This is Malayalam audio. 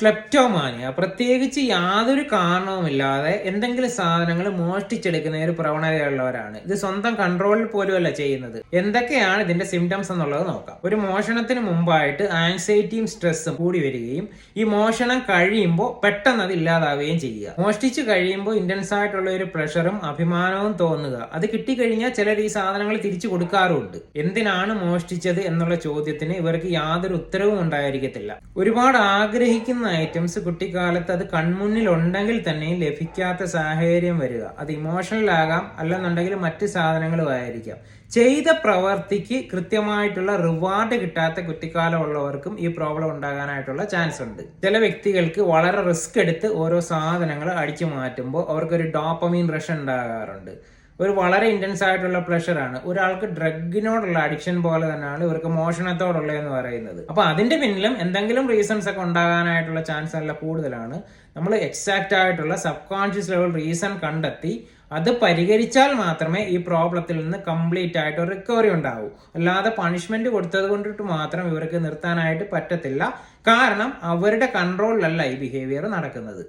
ക്ലെപ്റ്റോമാനിയ പ്രത്യേകിച്ച് യാതൊരു കാരണവുമില്ലാതെ എന്തെങ്കിലും സാധനങ്ങൾ മോഷ്ടിച്ചെടുക്കുന്ന ഒരു പ്രവണതയുള്ളവരാണ്. ഇത് സ്വന്തം കൺട്രോളിൽ പോലുമല്ല ചെയ്യുന്നത്. എന്തൊക്കെയാണ് ഇതിന്റെ സിംറ്റംസ് എന്നുള്ളത് നോക്കാം. ഒരു മോഷണത്തിന് മുമ്പായിട്ട് ആൻസൈറ്റിയും സ്ട്രെസ്സും കൂടി വരികയും ഈ മോഷണം കഴിയുമ്പോൾ പെട്ടെന്ന് അത് ഇല്ലാതാവുകയും ചെയ്യുക. മോഷ്ടിച്ച് കഴിയുമ്പോൾ ഇന്റൻസ് ആയിട്ടുള്ള ഒരു പ്രഷറും അഭിമാനവും തോന്നുക. അത് കിട്ടിക്കഴിഞ്ഞാൽ ചിലർ ഈ സാധനങ്ങൾ തിരിച്ചു കൊടുക്കാറുമുണ്ട്. എന്തിനാണ് മോഷ്ടിച്ചത് എന്നുള്ള ചോദ്യത്തിന് ഇവർക്ക് യാതൊരു ഉത്തരവും ഉണ്ടായിരിക്കത്തില്ല. ഒരുപാട് ആഗ്രഹിക്കുന്ന ഐറ്റംസ് കുട്ടിക്കാലത്ത് അത് കൺമുന്നിൽ ഉണ്ടെങ്കിൽ തന്നെ ലഭിക്കാത്ത സാഹചര്യം വരിക. അത് ഇമോഷണൽ ആകാം അല്ലെന്നുണ്ടെങ്കിൽ മറ്റ് സാധനങ്ങളും ആയിരിക്കാം. ചെയ്ത പ്രവർത്തിക്ക് കൃത്യമായിട്ടുള്ള റിവാർഡ് കിട്ടാത്ത കുട്ടിക്കാലം ഉള്ളവർക്കും ഈ പ്രോബ്ലം ഉണ്ടാകാനായിട്ടുള്ള ചാൻസ് ഉണ്ട്. ചില വ്യക്തികൾക്ക് വളരെ റിസ്ക് എടുത്ത് ഓരോ സാധനങ്ങൾ അടിച്ചു മാറ്റുമ്പോൾ അവർക്കൊരു ഡോപ്പമീൻ റഷ് ഉണ്ടാകാറുണ്ട്. ഒരു വളരെ ഇന്റൻസ് ആയിട്ടുള്ള പ്രഷറാണ് ഒരാൾക്ക് ഡ്രഗിനോടുള്ള അഡിക്ഷൻ പോലെ തന്നെയാണ് ഇവർക്ക് മോഷണത്തോടുള്ള എന്ന് പറയുന്നത്. അപ്പൊ അതിന്റെ പിന്നിലും എന്തെങ്കിലും റീസൺസ് ഒക്കെ ഉണ്ടാകാനായിട്ടുള്ള ചാൻസ് നല്ല കൂടുതലാണ്. നമ്മൾ എക്സാക്റ്റ് ആയിട്ടുള്ള സബ് കോൺഷ്യസ് ലെവൽ റീസൺ കണ്ടെത്തി അത് പരിഹരിച്ചാൽ മാത്രമേ ഈ പ്രോബ്ലത്തിൽ നിന്ന് കംപ്ലീറ്റ് ആയിട്ട് റിക്കവറി ഉണ്ടാവൂ. അല്ലാതെ പണിഷ്മെന്റ് കൊടുത്തത് കൊണ്ടിട്ട് മാത്രം ഇവർക്ക് നിർത്താനായിട്ട് പറ്റത്തില്ല. കാരണം അവരുടെ കൺട്രോളിലല്ല ഈ ബിഹേവിയർ നടക്കുന്നത്.